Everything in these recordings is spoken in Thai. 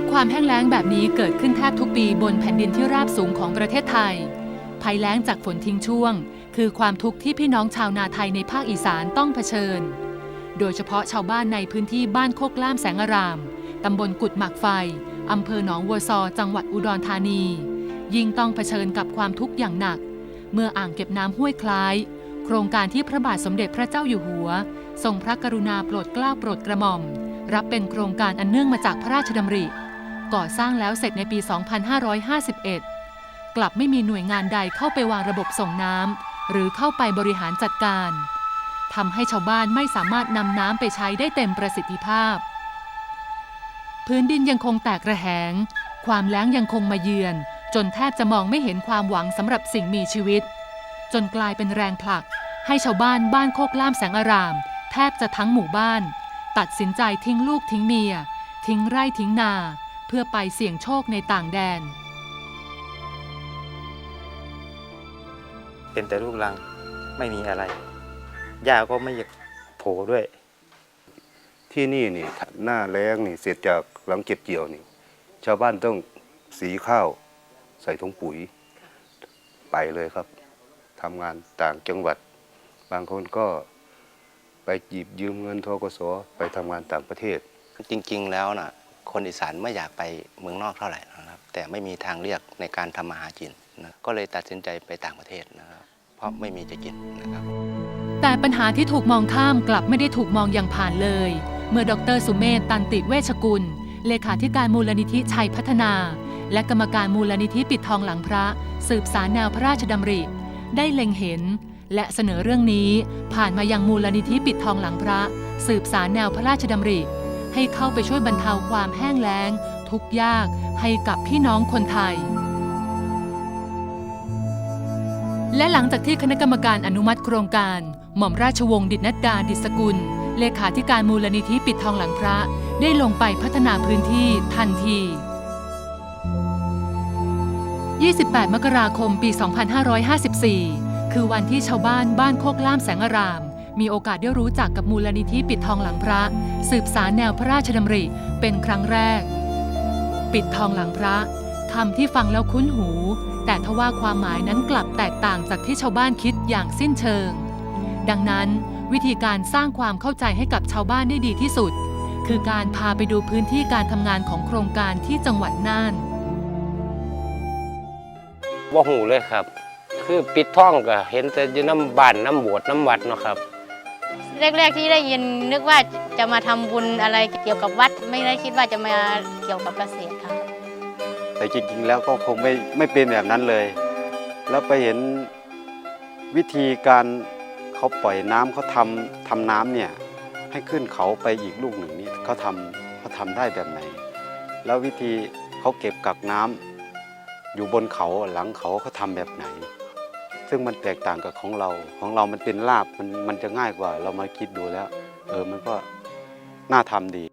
พความแห้งแล้งแบบนี้เกิดขึ้นแทบทุกปีบนแผ่นดินที่ราบสูงของประเทศไทย ภัยแล้งจากฝนทิ้งช่วง คือความทุกข์ที่พี่น้องชาวนาไทยในภาคอีสานต้องเผชิญ โดยเฉพาะชาวบ้านในพื้นที่บ้านโคกล่ามแสงอาราม ตำบลกุดหมากไฟ อำเภอหนองวัวซอ จังหวัดอุดรธานี ยิ่งต้องเผชิญกับความทุกข์อย่างหนัก เมื่ออ่างเก็บน้ำห้วยคล้าย โครงการที่พระบาทสมเด็จพระเจ้าอยู่หัว ทรงพระกรุณาโปรดเกล้าโปรดกระหม่อมรับเป็นโครงการอันเนื่องมาจากพระราชดำริ ก่อสร้างแล้วเสร็จในปี 2551 กลับไม่มีหน่วยงานใดเข้าไปวางระบบส่งน้ำหรือเข้าไปบริหารจัดการทำให้ชาวบ้านไม่สามารถนำน้ำไปใช้ได้เต็มประสิทธิภาพ พื้นดินยังคงแตกระแหง ความแล้งยังคงมาเยือน จนแทบจะมองไม่เห็นความหวังสำหรับสิ่งมีชีวิต จนกลายเป็นแรงผลัก ให้ชาวบ้านบ้านโคกล่ามแสงอาราม แทบจะทั้งหมู่บ้าน ตัดสินใจทิ้งลูกทิ้งเมีย ทิ้งไร่ทิ้งนา เพื่อไปเสี่ยงโชคในต่างแดน เป็นแต่ลูกรังไม่มีอะไรหญ้าก็ไม่อยากโผล่ด้วย ที่นี่นี่หน้าแล้งนี่เสร็จจากหลังเก็บเกี่ยวนี่ ชาวบ้านต้องสีข้าว ใส่ถุงปุ๋ย ไปเลยครับทำงานต่างจังหวัด บางคนก็ไปหยิบยืมเงินทกสไปทำงานต่างประเทศ จริง ๆ แล้วนะ คนอีสานไม่อยากไปเมืองนอกเท่าไหร่นะครับ แต่ไม่มีทางเลือกในการทำมาหากินนะก็เลยตัดสินใจไปต่างประเทศนะครับ เพราะไม่มีจะกินนะครับ แต่ปัญหาที่ถูกมองข้ามกลับไม่ได้ถูกมองอย่างผ่านเลย เมื่อดรสุเมธตันติเวชกุล เลขาธิการมูลนิธิชัยพัฒนา และกรรมการมูลนิธิปิดทองหลังพระ สืบสารแนวพระราชดำริ ได้เล็งเห็น และเสนอเรื่องนี้ผ่านมายังมูลนิธิปิดทองหลังพระ สืบสารแนวพระราชดำริ ให้เข้าไปช่วยบรรเทาความแห้งแล้ง ทุกยากให้กับพี่น้องคนไทย และหลังจากที่คณะกรรมการอนุมัติโครงการ หม่อมราชวงศ์ดิษนัดดาดิสกุล เลขาธิการมูลนิธิปิดทองหลังพระ ได้ลงไปพัฒนาพื้นที่ทันที 28 มกราคมปี 2554 คือวันที่ชาวบ้านบ้านโคกล่ามแสงอาราม มีโอกาสได้รู้จักกับมูลนิธิปิดทองหลังพระ สืบสารแนวพระราชดำริเป็นครั้งแรก ปิดทองหลังพระคำที่ฟังแล้วคุ้นหู แต่ทว่าความหมายนั้นกลับแตกต่างจากที่ชาวบ้านคิดอย่างสิ้นเชิง ดังนั้นวิธีการสร้างความเข้าใจให้กับชาวบ้านได้ดีที่สุด คือการพาไปดูพื้นที่การทำงานของโครงการที่จังหวัดน่านว่าหูเลยครับ คือปิดท่องก็เห็นแต่อยู่น้ำบ้านน้ำบวชน้ำวัดเนาะครับ แรกๆที่ได้ยินนึกว่าจะมาทำบุญอะไรเกี่ยวกับวัด ไม่ได้คิดว่าจะมาเกี่ยวกับเกษตรค่ะแต่จริงๆแล้วก็คงไม่ไม่เป็นแบบนั้นเลย แล้วไปเห็นวิธีการเขาปล่อยน้ำเขาทำทำน้ำเนี่ยให้ขึ้นเขาไปอีกลูกหนึ่งนี่เขาทำเขาทำได้แบบไหน แล้ววิธีเขาเก็บกักน้ำอยู่บนเขาหลังเขาเขาทำแบบไหน ซึ่งมันแตกต่างกับของเรา ของเรามันเป็นลาบมันมันจะง่ายกว่า เรามาคิดดูแล้ว เออมันก็น่าทำดี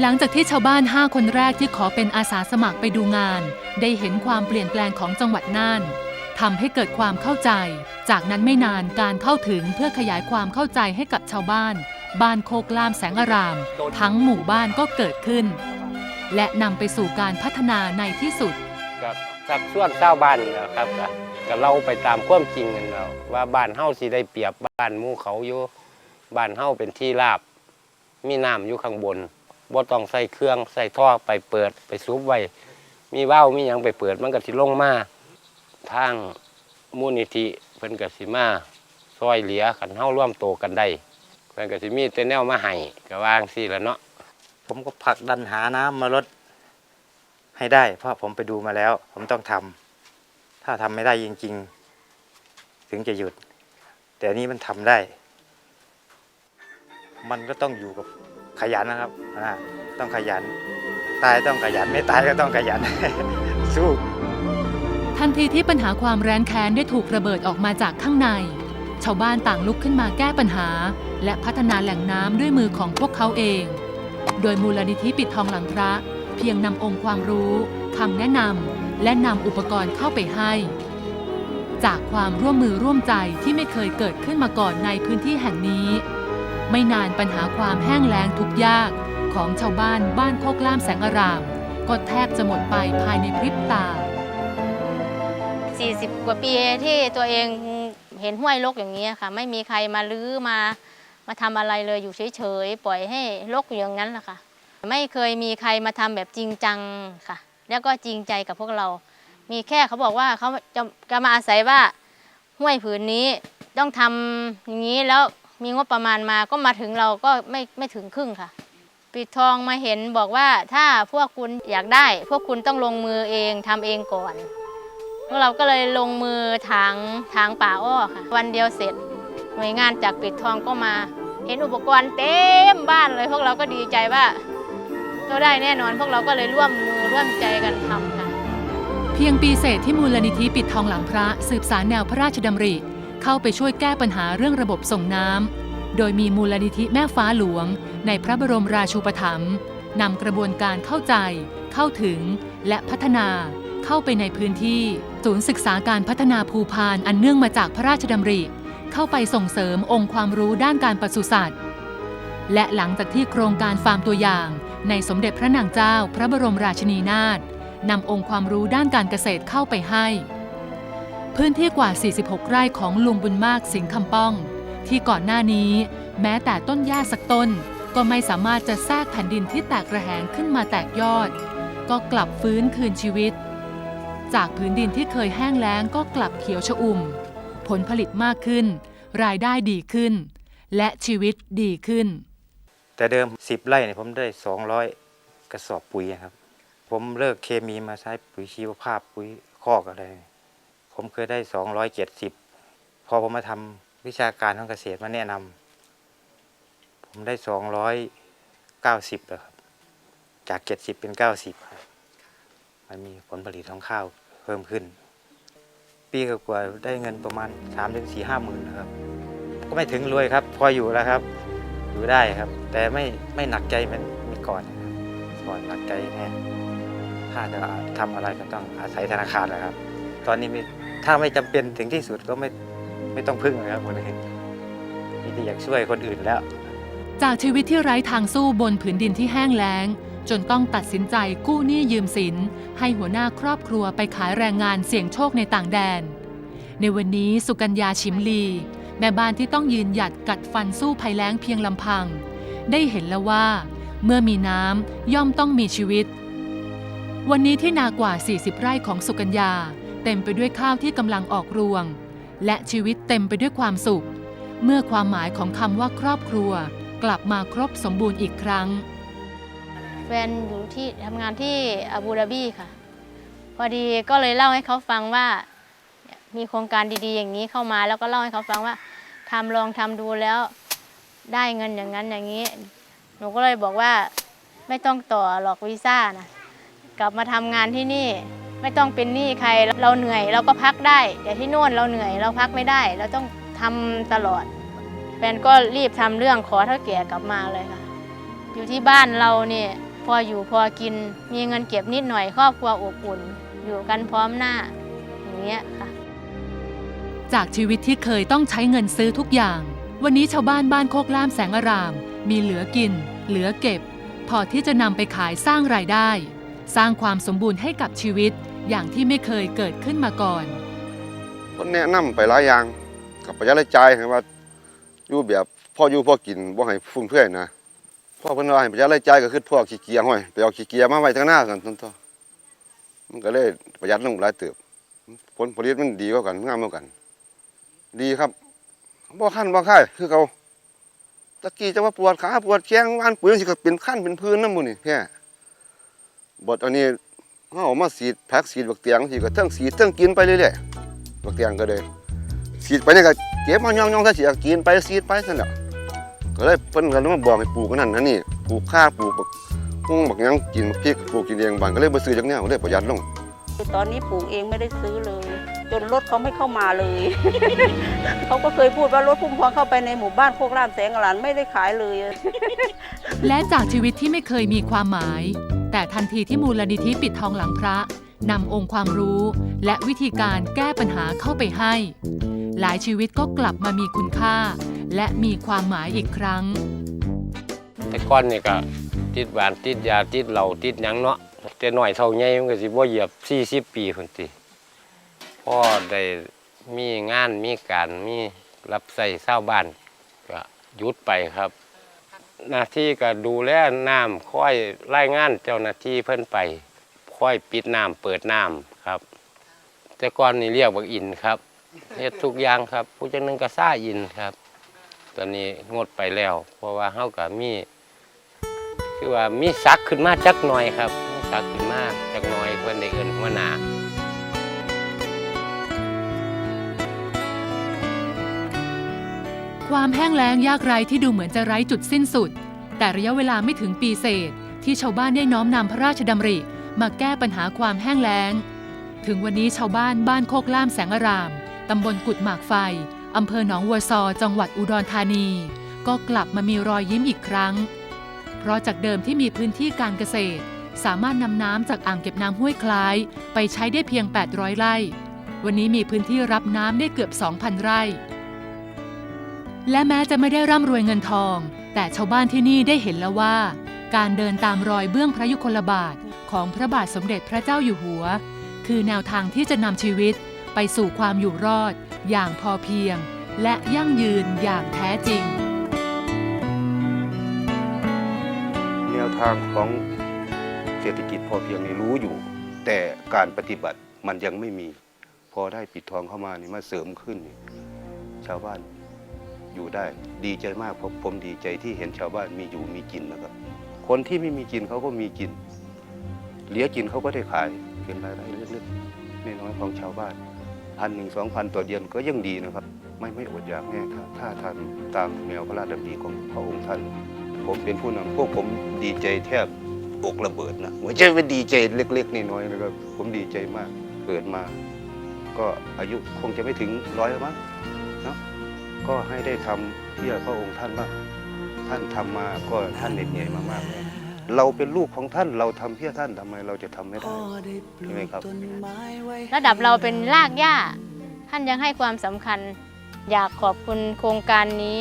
หลังจากที่ชาวบ้าน 5 คนแรกที่ขอเป็นอาสาสมัครไปดูงาน ได้เห็นความเปลี่ยนแปลงของจังหวัดน่านทำให้เกิดความเข้าใจ จากนั้นไม่นานการเข้าถึงเพื่อขยายความเข้าใจให้กับชาวบ้าน บ้านโคกลามแสงอาราม ทั้งหมู่บ้านก็เกิดขึ้น และนำไปสู่การพัฒนาในที่สุด กับสักส่วนชาวบ้านนะครับ ก็เล่าไปตามความจริงกันแล้วว่าบ้านเฮาสิได้เปรียบบ้านหมู่เขาอยู่บ้านเฮาเป็นที่ราบ มีน้ำอยู่ข้างบนบ่ต้องใส่เครื่องใส่ท่อไปเปิดไปซุบไว้มีว่าวมีหยังไปเปิดมันก็สิลงมาทางมูลนิธิเพิ่นก็สิมาซอยเหลือกันเฮาร่วมโตกันได้เพิ่นก็สิมีแต่แนวมาให้ก็วางซี่แล้วเนาะผมก็ผลักดันหาน้ำมาลดให้ได้ เพราะผมไปดูมาแล้ว ผมต้องทำ ถ้าทำไม่ได้จริง ๆ ถึงจะหยุด แต่อันนี้มันทำได้ มันก็ต้องอยู่กับขยันนะครับต้องขยัน ตายต้องขยัน ไม่ตายก็ต้องขยัน สู้ ทันทีที่ปัญหาความแร้นแค้นได้ถูกระเบิดออกมาจากข้างใน ชาวบ้านต่างลุกขึ้นมาแก้ปัญหา และพัฒนาแหล่งน้ำด้วยมือของพวกเขาเอง โดยมูลนิธิปิดทองหลังพระ เพียงนำองค์ความรู้คำแนะนำ และนำอุปกรณ์เข้าไปให้ จากความร่วมมือร่วมใจที่ไม่เคยเกิดขึ้นมาก่อนในพื้นที่แห่งนี้ ไม่นานปัญหาความแห้งแล้งทุกยากของชาวบ้านบ้านโคกล่ามแสงอาราม ก็แทบจะหมดไปภายในพริบตา 40 กว่าปีที่ตัวเองเห็นห้วยรกอย่างนี้ค่ะ ไม่มีใครมาลื้อมามาทำอะไรเลยอยู่เฉยๆ ปล่อยให้รกอยู่อย่างนั้นแหละค่ะ ไม่เคยมีใครมาทำแบบจริงจังค่ะ แล้วก็จริงใจกับพวกเรา มีแค่เขาบอกว่าเขาจะจะมาอาศัยว่าห้วยผืนนี้ต้องทำอย่างนี้แล้วมีงบประมาณมาก็มาถึงเราก็ไม่ไม่ถึงครึ่งค่ะ ปิดทองมาเห็นบอกว่าถ้าพวกคุณอยากได้ พวกคุณต้องลงมือเองทำเองก่อน พวกเราก็เลยลงมือถางถางป่าอ้อค่ะ วันเดียวเสร็จ หน่วยงานจากปิดทองก็มา เห็นอุปกรณ์เต็มบ้านเลย พวกเราก็ดีใจว่าเราได้แน่นอน พวกเราก็เลยร่วมมือ ร่วมใจกันทำค่ะ เพียงปีเศษที่มูลนิธิปิดทองหลังพระสืบสารแนวพระราชดำริ เข้าไปช่วยแก้ปัญหาเรื่องระบบส่งน้ำโดยมีมูลนิธิแม่ฟ้าหลวง ในพระบรมราชูปถัมภ์นำกระบวนการเข้าใจ เข้าถึง และพัฒนาเข้าไปในพื้นที่ศูนย์ศึกษาการพัฒนาภูพานอันเนื่องมาจากพระราชดำริ เข้าไปส่งเสริมองค์ความรู้ด้านการปศุสัตว์ และหลังจากที่โครงการฟาร์มตัวอย่าง ในสมเด็จพระนางเจ้าพระบรมราชินีนาถนำองค์ความรู้ด้านการเกษตรเข้าไปให้ พื้นที่กว่า 46 ไร่ของลุงบุญมากสิงห์คำป้อง ที่ก่อนหน้านี้ แม้แต่ต้นหญ้าสักต้น ก็ไม่สามารถจะแทรกแผ่นดินที่แตกระแหงขึ้นมาแตกยอด ก็กลับฟื้นคืนชีวิต จากพื้นดินที่เคยแห้งแล้งก็กลับเขียวชอุ่ม ผลผลิตมากขึ้น รายได้ดีขึ้น และชีวิตดีขึ้น แต่เดิม 10 ไร่เนี่ยผมได้ 200 กระสอบปุ๋ยครับ ผมเลิกเคมีมาใช้ปุ๋ยชีวภาพปุ๋ยคอกอะไร ผมเคยได้ 270 พอผมมาทำวิชาการทางเกษตรมาแนะนำผมได้ 290แล้วครับ จาก 70 เป็น 90ครับมันมีผลผลิตของข้าวเพิ่มขึ้น ปีกว่าได้เงินประมาณ 3-4-5ถึงห้าหมื่นนะครับ ก็ไม่ถึงรวยครับ พออยู่แล้วครับ อยู่ได้ครับ แต่ไม่ไม่หนักใจมันมื่อก่อนครับก่อนหนักใจแน่ถ้าจะทำอะไรก็ต้องอาศัยธนาคารนะครับ ตอนนี้ม่ถ้าไม่จำเป็นถึงที่สุดก็ไม่ไม่ต้องพึ่งเลยครับคนอื่นมีแต่อยากช่วยคนอื่นแล้ว จากชีวิตที่ไร้ทางสู้บนผืนดินที่แห้งแล้ง จนต้องตัดสินใจกู้หนี้ยืมสิน ให้หัวหน้าครอบครัวไปขายแรงงานเสี่ยงโชคในต่างแดน ในวันนี้สุกัญญาชิมลี แม่บ้านที่ต้องยืนหยัดกัดฟันสู้ภัยแล้งเพียงลำพัง ได้เห็นแล้วว่า เมื่อมีน้ำย่อมต้องมีชีวิต วันนี้ที่นากว่า 40 ไร่ของสุกัญญา เต็มไปด้วยข้าวที่กำลังออกรวง และชีวิตเต็มไปด้วยความสุข เมื่อความหมายของคำว่าครอบครัว กลับมาครบสมบูรณ์อีกครั้ง แฟนอยู่ที่ทำงานที่อาบูดาบีค่ะ พอดีก็เลยเล่าให้เขาฟังว่า มีโครงการดีๆ อย่างนี้เข้ามา แล้วก็เล่าให้เขาฟังว่าทำลองทำดูแล้วได้เงินอย่างนั้นอย่างนี้ หนูก็เลยบอกว่าไม่ต้องต่อหรอกวีซ่านะกลับมาทำงานที่นี่ไม่ต้องเป็นหนี้ใครเราเหนื่อยเราก็พักได้แต่ที่โน่นเราเหนื่อยเราพักไม่ได้ เราต้องทำตลอดแฟนก็รีบทำเรื่องขอเท่าแก่กลับมาเลยค่ะ อยู่ที่บ้านเราเนี่ยพออยู่พอกินมีเงินเก็บนิดหน่อยครอบครัวอบอุ่น อยู่กันพร้อมหน้าอย่างเงี้ยค่ะ จากชีวิตที่เคยต้องใช้เงินซื้อทุกอย่าง วันนี้ชาวบ้านบ้านโคกล่ามแสงอาราม มีเหลือกิน เหลือเก็บ พอที่จะนำไปขายสร้างรายได้ สร้างความสมบูรณ์ให้กับชีวิตอย่างที่ไม่เคยเกิดขึ้นมาก่อนคนแนะนำไปหลายอย่างกับประหยัดรายจ่ายให้ว่าอยู่แบบพ่ออยู่พ่อกินบ่ให้ฟุ่มเฟือยนะพ่อเพิ่นว่าให้ประหยัดรายจ่ายก็คือพวกขี้เกียจห้อยไปเอาขี้เกียจมาไว้ทางหน้ากันต้นต่อมันก็เลยประหยัดลงหลายเติบผลผลิตมันดีกว่ากันงามกว่ากัน ดีครับบ่คันบ่ค่ายคือเขาตะกี้จะว่าปวดขาปวดแข้งวานปืนสิก็เป็นขั้นเป็นพื้นนำมูนี่แค่บดอันนี้เฮาเอามาสีดแพ็กสีดบักเตียงสิก็เทั้งสีดเทั้งกินไปเรื่อยๆบักเตียงก็เลยสีดไปเนี่ยก็เก็บมาย่องย่องถ้าสีกินไปสีดไปนั่นแหละก็เลยเพิ่นก็เลยมาบอกให้ปลูกอันนั่นอันนี่ปลูกข้าวปลูกบักหุ้งบักยังกินบักพริกปลูกกินเองบ้านก็เลยบ่ซื้อจากแนวก็เลยประหยัดลง ตอนนี้ปลูกเองไม่ได้ซื้อเลย จนรถเขาไม่เข้ามาเลย เขาก็เคยพูดว่ารถพุ่มพวงเข้าไปในหมู่บ้านโคกรามแสงอลันไม่ได้ขายเลย และจากชีวิตที่ไม่เคยมีความหมาย แต่ทันทีที่มูลนิธิปิดทองหลังพระนำองค์ความรู้ และวิธีการแก้ปัญหาเข้าไปให้ หลายชีวิตก็กลับมามีคุณค่า และมีความหมายอีกครั้ง แต่ก่อนนี่ก็ติดหวานติดยาติดเหล้าติดหยังเนาะ แต่หน่อยเท่าใหญ่มันก็สิบ่เหยียบ40ปีพุ่นติพ่อได้มีงานมีการมีรับใส่ชาวบ้านก็หยุดไปครับ หน้าที่ก็ดูแลน้ำค่อยรายงานเจ้าหน้าที่เพิ่นไป ค่อยปิดน้ำเปิดน้ำครับ แต่ก่อนนี่เรียกว่าอินครับเฮ็ดทุกอย่างครับผู้จังหนึงก็ซ่าอินครับ ตอนนี้งดไปแล้ว เพราะว่าเฮาก็มี คือว่ามีซักขึ้นมาจักหน่อยครับ ตักขึ้นมาจักน่อยเพิ่นได้เอิ้นหัวหน้าความแห้งแล้งยากไร้ที่ดูเหมือนจะไร้จุดสิ้นสุด แต่ระยะเวลาไม่ถึงปีเศษ ที่ชาวบ้านได้น้อมนำพระราชดำริ มาแก้ปัญหาความแห้งแล้ง ถึงวันนี้ชาวบ้านบ้านโคกล่ามแสงอารามตำบลกุดหมากไฟอำเภอหนองวัวซอ จังหวัดอุดรธานี ก็กลับมามีรอยยิ้มอีกครั้ง เพราะจากเดิมที่มีพื้นที่การเกษตร สามารถนำน้ำจากอ่างเก็บน้ำห้วยคล้าย ไปใช้ได้เพียง 800 ไร่ วันนี้มีพื้นที่รับน้ำได้เกือบ 2,000 ไร่ และแม้จะไม่ได้ร่ำรวยเงินทอง แต่ชาวบ้านที่นี่ได้เห็นแล้วว่า การเดินตามรอยเบื้องพระยุคลบาทของพระบาทสมเด็จพระเจ้าอยู่หัว คือแนวทางที่จะนำชีวิตไปสู่ความอยู่รอด อย่างพอเพียง และยั่งยืนอย่างแท้จริง แนวทางของ เศรษฐกิจพอเพียงนี่รู้อยู่ แต่การปฏิบัติมันยังไม่มี พอได้ปิดทองเข้ามานี่มาเสริมขึ้นนี่ชาวบ้านอยู่ได้ดีใจมากผมผมดีใจที่เห็นชาวบ้านมีอยู่มีกินนะครับ คนที่ไม่มีกินเขาก็มีกิน เหลือกินเขาก็ได้ขายเป็นรายได้เล็กๆน้อยๆของชาวบ้านพันหนึ่งสองพันต่อเดือนก็ยังดีนะครับ ไม่ไม่อดอยากแน่ถ้าถ้าทำตามแนวพระราชดำริของพระองค์ท่าน ผมเป็นผู้นำพวกผมดีใจแทบ อกระเบิดนะหัวใจเป็นดีใจเล็กๆน้อยๆนะครับ ผมดีใจมากเกิดมา ก็อายุคงจะไม่ถึงร้อยแล้วมั้งเนาะก็ให้ได้ทำเพื่อพระองค์ท่านบ้างท่านทำมาก็ท่านเหน็ดเหนื่อยมามากเลยเราเป็นลูกของท่านเราทำเพื่อท่านทำไมเราจะทำไม่ได้ใช่ไหมครับ ระดับเราเป็นรากหญ้า ท่านยังให้ความสำคัญ อยากขอบคุณโครงการนี้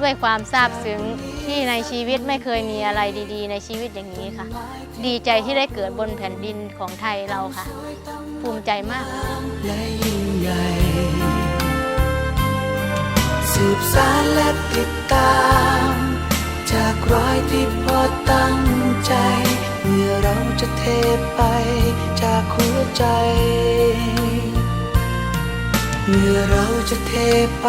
ด้วยความซาบซึ้งที่ในชีวิตไม่เคยมีอะไรดีๆ ในชีวิตอย่างนี้ค่ะ ดีใจที่ได้เกิดบนแผ่นดินของไทยเราค่ะ ภูมิใจมาก และยิ่งใหญ่สืบสารและติดตาม จากรอยที่พอตั้งใจ เมื่อเราจะเทไปจากหัวใจ เมื่อเราจะเทไป